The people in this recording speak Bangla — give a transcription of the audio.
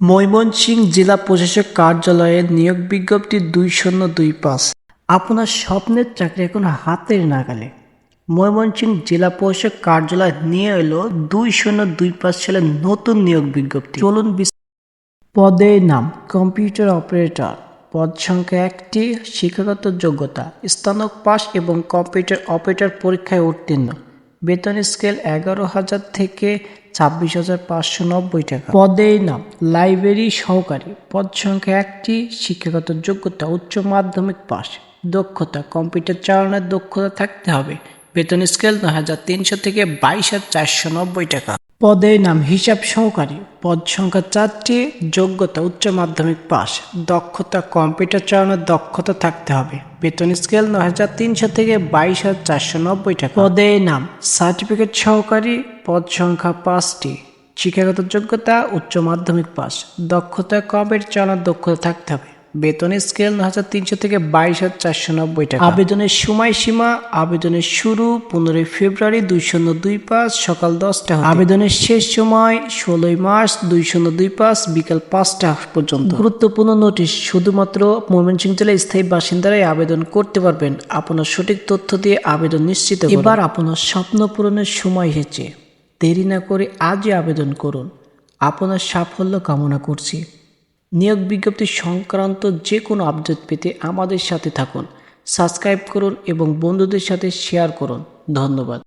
ময়মনসিংহ জেলা প্রশাসক কার্যালয়ে নিয়োগ বিজ্ঞপ্তি দুই শূন্য দুই পাঁচ। আপনার স্বপ্নের চাকরি এখন হাতের নাগালে। ময়মনসিংহ জেলা প্রশাসক কার্যালয় নিয়ে এলো দুই শূন্য দুই পাঁচ সালের নতুন নিয়োগ বিজ্ঞপ্তি। চলুন পদের নাম, কম্পিউটার অপারেটর। পদ সংখ্যা একটি, শিক্ষাগত যোগ্যতা, স্নাতক পাস এবং কম্পিউটার অপারেটর পরীক্ষায় উত্তীর্ণ। বেতন স্কেল এগারো হাজার থেকে ছাব্বিশ হাজার পাঁচশো নব্বই টাকা। পদের নাম লাইব্রেরি সহকারী। পদ সংখ্যা একটি, শিক্ষাগত যোগ্যতা, উচ্চ মাধ্যমিক পাস দক্ষতা, কম্পিউটার চালানোর দক্ষতা থাকতে হবে। বেতন স্কেল নয় হাজার তিনশো থেকে বাইশ হাজার চারশো নব্বই টাকা। পদের নাম হিসাব সহকারী পদ সংখ্যা চারটি, যোগ্যতা উচ্চ মাধ্যমিক পাস দক্ষতা কম্পিউটার চালানোর দক্ষতা থাকতে হবে। বেতন স্কেল নয় হাজার তিনশো থেকে বাইশ হাজার চারশো নব্বই টাকা। পদের নাম সার্টিফিকেট সহকারী পদ সংখ্যা পাঁচটি, শিক্ষাগত যোগ্যতা উচ্চ মাধ্যমিক পাস দক্ষতা কম্পিউটার চালানোর দক্ষতা থাকতে হবে। বেতন স্কেল নয় হাজার তিনশো থেকে বাইশ হাজার চারশো নব্বই টাকা। আবেদনের সময়সীমা আবেদনের শুরু পনেরোই ফেব্রুয়ারি দুই শূন্য দুই পাঁচ সকাল দশটা আবেদনের শেষ সময় ষোলোই মার্চ দুই শূন্য দুই পাঁচ বিকাল পাঁচটা পর্যন্ত। গুরুত্বপূর্ণ নোটিশ শুধুমাত্র ময়মনসিংহ জেলার স্থায়ী বাসিন্দারাই আবেদন করতে পারবেন। আপনার সঠিক তথ্য দিয়ে আবেদন নিশ্চিত এবার আপনার স্বপ্ন পূরণের সময় এসেছে। দেরি না করে আজই আবেদন করুন। আপনার সাফল্য কামনা করছি। নিয়োগ বিজ্ঞপ্তি সংক্রান্ত যে কোনো আপডেট পেতে আমাদের সাথে থাকুন। সাবস্ক্রাইব করুন এবং বন্ধুদের সাথে শেয়ার করুন। ধন্যবাদ।